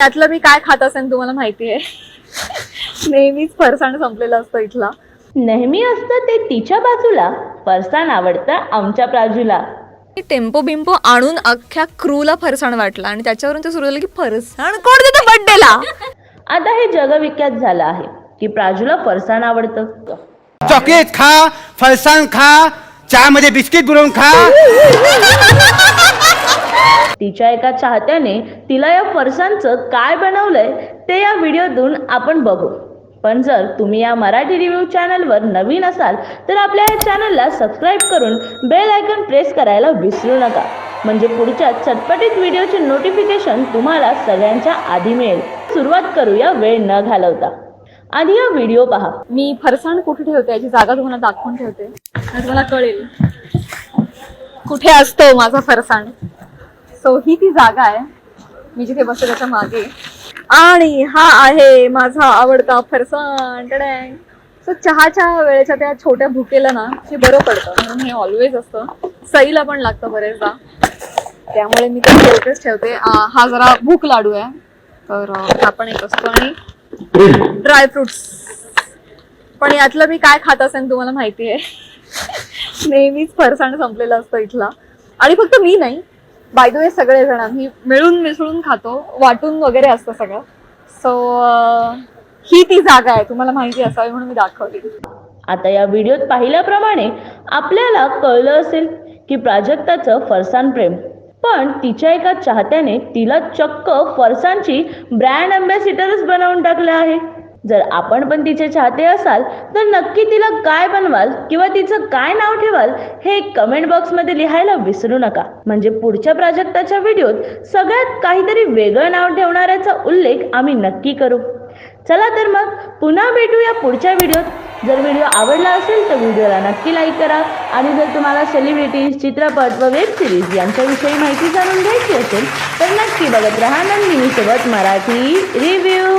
त्यातलं मी काय खात असेल तुम्हाला माहिती आहे नेहमीच फरसाण संपलेलं असतं इथला. नेहमी असतं ते तिच्या बाजूला फरसाण आवडतं आमच्या प्राजूला टेम्पो बिम्पो आणून अख्ख्या क्रूला फरसाण वाटला आणि त्याच्यावरून ते सुरू झालं की फरसाण कोण देतं बड्डेला आता हे जगविख्यात झालं आहे की प्राजूला फरसाण आवडतं. चॉकलेट खा फरसाण खा चहामध्ये बिस्किट बुडवून खा. तिच्या एका चाहत्याने तिला या फरसाणचं काय बनवलंय ते या व्हिडिओतून आपण बघू. पण जर तुम्ही या मराठी रिव्ह्यू चॅनलवर नवीन असाल तर आपल्या या चॅनलला सबस्क्राईब करून बेल आयकॉन प्रेस करायला विसरू नका. म्हणजे पुढच्या चटपटीत व्हिडिओचे नोटिफिकेशन तुम्हाला सगळ्यांच्या आधी मिळेल. सुरुवात करूया वेळ न घालवता. आधी हा व्हिडिओ पहा. मी फरसाण कुठे ठेवते? याची जागा तुम्हाला दाखवून ठेवते. तुम्हाला कळेल. कुठे असतो माझा फरसाण? सो ही ती जागा आहे. मी जिथे बसते त्याच्यामागे. आणि हा आहे माझा आवडता फरसाण. टडॅंग. सो चहाच्या वेळेच्या त्या छोट्या भुकेला ना हे बरं पडतं. म्हणून हे ऑलवेज असतं. सईला पण लागतं बरेचदा. त्यामुळे मी ते ठेवते. हा जरा भूक लाडू आहे. तर आपण हा पण एक असतो. आणि ड्रायफ्रुट्स पण यातलं मी काय खात असेल तुम्हाला माहिती आहे. नेहमीच फरसाण संपलेलं असतं इथला. आणि फक्त मी नाही. बाय द वे सगळे जण आम्ही मिळून मिसळून खातो वाटून वगैरे असतं सगळं. सो ही ती जागा आहे तुम्हाला माहिती असावी म्हणून मी दाखवली. आता या व्हिडिओत पाहिल्याप्रमाणे आपल्याला कळलं असेल की प्राजक्ताचं फरसान प्रेम. पण तिच्या एका चाहत्याने तिला चक्क फरसानची ब्रँड अँबॅसिडरच बनवून टाकलं आहे. जर आपण पण तिचे चाहते असाल तर नक्की तिला काय बनवाल किंवा तिचं काय नाव ठेवाल हे कमेंट बॉक्समध्ये लिहायला विसरू नका. म्हणजे पुढच्या प्राजक्ताच्या व्हिडिओत सगळ्यात काहीतरी वेगळं नाव ठेवणाऱ्याचा उल्लेख आम्ही नक्की करू. चला तर मग पुन्हा भेटूया पुढच्या व्हिडिओत जर व्हिडिओ आवडला असेल तर व्हिडिओला नक्की लाईक करा. आणि जर तुम्हाला सेलिब्रिटीज चित्रपट व वेब सिरीज यांच्याविषयी माहिती जाणून घ्यायची असेल तर नक्की बघत राहा नंदिनीसोबत मराठी रिव्ह्यू